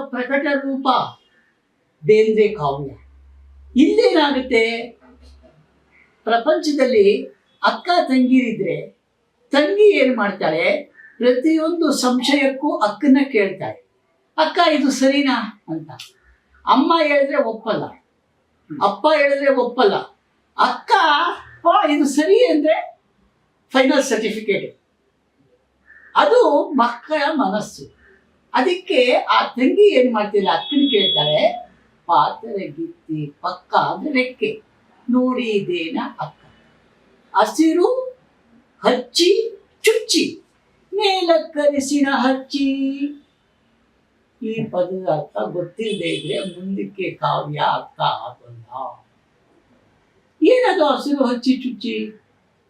ಪ್ರಕಟ ರೂಪ ಬೇಂದ್ರೆ ಕಾವ್ಯ. ಇಲ್ಲೇನಾಗುತ್ತೆ ಪ್ರಪಂಚದಲ್ಲಿ ಅಕ್ಕ ತಂಗಿರಿದ್ರೆ ತಂಗಿ ಏನು ಮಾಡ್ತಾಳೆ? ಪ್ರತಿಯೊಂದು ಸಂಶಯಕ್ಕೂ ಅಕ್ಕನ ಕೇಳ್ತಾಳೆ. ಅಕ್ಕ ಇದು ಸರಿನಾ ಅಂತ. ಅಮ್ಮ ಹೇಳಿದ್ರೆ ಒಪ್ಪಲ್ಲ. ಅಪ್ಪ ಹೇಳಿದ್ರೆ ಒಪ್ಪಲ್ಲ. ಅಕ್ಕ "ಆ, ಇದು ಸರಿ ಅಂದ್ರೆ ಫೈನಲ್ ಸರ್ಟಿಫಿಕೇಟ್ ಅದು ಮಕ್ಕಳ ಮನಸ್ಸು. ಅದಕ್ಕೆ ಆ ತಂಗಿ ಏನ್ ಮಾಡ್ತಿಲ್ಲ, ಅಕ್ಕನ ಕೇಳ್ತಾರೆ ಪಾತ್ರೆ ಗಿತ್ತಿ ಪಕ್ಕ ಅಂದ್ರೆ ರೆಕ್ಕೆ, ನೋಡಿ ಇದೇನ ಅಕ್ಕ ಹಸಿರು, ಹಚ್ಚಿ, ಚುಚ್ಚಿ, ಮೇಲಕ್ಕರಿಸಿನ ಹಚ್ಚಿ. ಈ ಪದದ ಅರ್ಥ ಗೊತ್ತಿಲ್ಲದೆ ಇದ್ರೆ ಮುಂದಕ್ಕೆ ಕಾವ್ಯ ಅಕ್ಕ ಆಗಲ್ಲ. ಏನದು ಹಸಿರು, ಹಚ್ಚಿ, ಚುಚ್ಚಿ?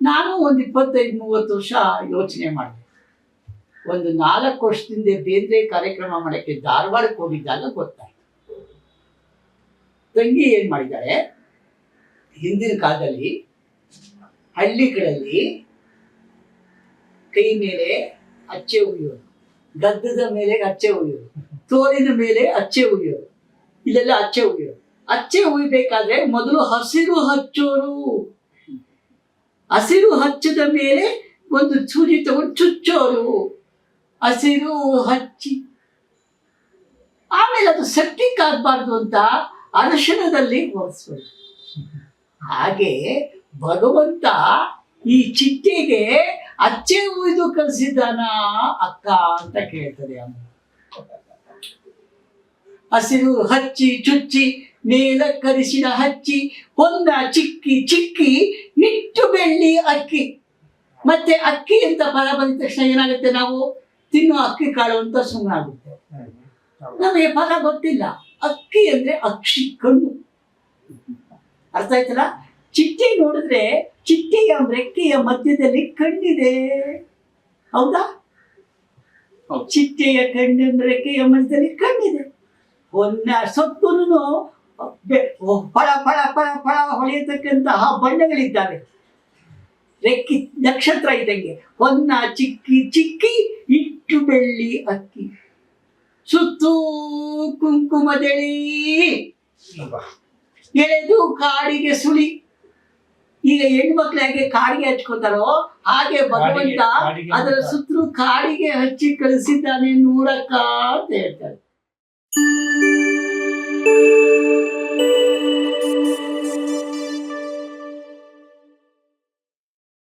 ನಾನು ಒಂದು ಇಪ್ಪತ್ತೈದು, ಮೂವತ್ತು ವರ್ಷ ಯೋಚನೆ ಮಾಡಿದೆ. ಒಂದು ನಾಲ್ಕು ವರ್ಷದಿಂದ ಬೇಂದ್ರೆ ಕಾರ್ಯಕ್ರಮ ಮಾಡಕ್ಕೆ ಧಾರವಾಡಕ್ಕೆ ಹೋಗಿದ್ದಾಗ ಗೊತ್ತಾಯ್ತು. ತಂಗಿ ಏನ್ ಮಾಡಿದ್ದಾರೆ? ಹಿಂದಿನ ಕಾಲದಲ್ಲಿ ಹಳ್ಳಿಗಳಲ್ಲಿ ಕೈ ಮೇಲೆ ಅಚ್ಚೆ ಉಯ್ಯೋರು, ಗದ್ದದ ಮೇಲೆ ಅಚ್ಚೆ ಉಯ್ಯೋರು, ತೋರಿನ ಮೇಲೆ ಅಚ್ಚೆ ಉಯ್ಯೋರು, ಇಲ್ಲೆಲ್ಲ ಅಚ್ಚೆ ಉಯ್ಯೋರು. ಅಚ್ಚೆ ಉಯ್ಬೇಕಾದ್ರೆ ಮೊದಲು ಹಸಿರು ಹಚ್ಚೋರು. ಹಸಿರು ಹಚ್ಚದ ಮೇಲೆ ಒಂದು ಚೂರಿ ತಗೊಂಡು ಚುಚ್ಚೋರು. ಹಸಿರು ಹಚ್ಚಿ. ಆಮೇಲೆ ಅದು ಸೆಪ್ಟಿಕ್ ಆಗಬಾರ್ದು ಅಂತ ಅರಶಿನದಲ್ಲಿ ಒರೆಸ್ಬೇಕು ಹಾಗೆ ಭಗವಂತ ಈ ಚಿಟ್ಟಿಗೆ ಅಚ್ಚೆ ಉಯ್ದು ಕಲಿಸಿದಾನ ಅಕ್ಕ ಅಂತ ಕೇಳ್ತದೆ ಅಮ್ಮ. ಹಸಿರು ಹಚ್ಚಿ ಚುಚ್ಚಿ ನೇಲ ಕರಿಸಿನ ಹಚ್ಚಿ ಹೊಂದ ಚಿಕ್ಕಿ ಚಿಕ್ಕಿ ನಿಟ್ಟು ಬೆಳ್ಳಿ ಅಕ್ಕಿ. ಮತ್ತೆ ಅಕ್ಕಿ ಅಂತ ಫಲ ಬಂದ ತಕ್ಷಣ ಏನಾಗುತ್ತೆ ನಾವು? ತಿನ್ನೋ ಅಕ್ಕಿ ಕಾಳು ಅಂತ ಸುಮ್ಮನೆ ಆಗುತ್ತೆ ನಮಗೆ ಫಲ ಗೊತ್ತಿಲ್ಲ. ಅಕ್ಕಿ ಅಂದ್ರೆ ಅಕ್ಷಿ ಕಣ್ಣು. ಅರ್ಥ ಆಯ್ತಲ್ಲ? ಚಿಟ್ಟೆ ನೋಡಿದ್ರೆ ಚಿಟ್ಟೆಯ ರೆಕ್ಕೆಯ ಮಧ್ಯದಲ್ಲಿ ಕಣ್ಣಿದೆ. ಹೌದಾ. ಚಿಟ್ಟೆಯ ಕಣ್ಣಿನ ರೆಕ್ಕೆಯ ಮಧ್ಯದಲ್ಲಿ ಕಣ್ಣಿದೆ. ಒನ್ನ ಸೊಪ್ಪುನು ಫಳ ಫಳ ಫಳ ಫಳ ಹೊಳೆಯತಕ್ಕಂತಹ ಬಣ್ಣಗಳಿದ್ದಾವೆ. ರೆಕ್ಕಿ ನಕ್ಷತ್ರ ಇದ್ದಂಗೆ. ಹೊನ್ನ ಚಿಕ್ಕಿ ಚಿಕ್ಕಿ ಬೆಳ್ಳಿ ಅಕ್ಕಿ. ಸುತ್ತೂ ಕುಂಕುಮದೆಳಿ ಎಳೆದು ಕಾಡಿಗೆ ಸುಳಿ. ಈಗ ಹೆಣ್ಮಕ್ಳು ಹೇಗೆ ಕಾಡಿಗೆ ಹಚ್ಕೋತಾರೋ ಹಾಗೆ ಭಗವಂತ ಅದರ. ಸುತ್ತಲೂ ಕಾಡಿಗೆ ಹಚ್ಚಿ ಕಳಿಸಿದ್ದಾನೆ ನೋಡಕ್ಕ ಅಂತ ಹೇಳ್ತಾರೆ.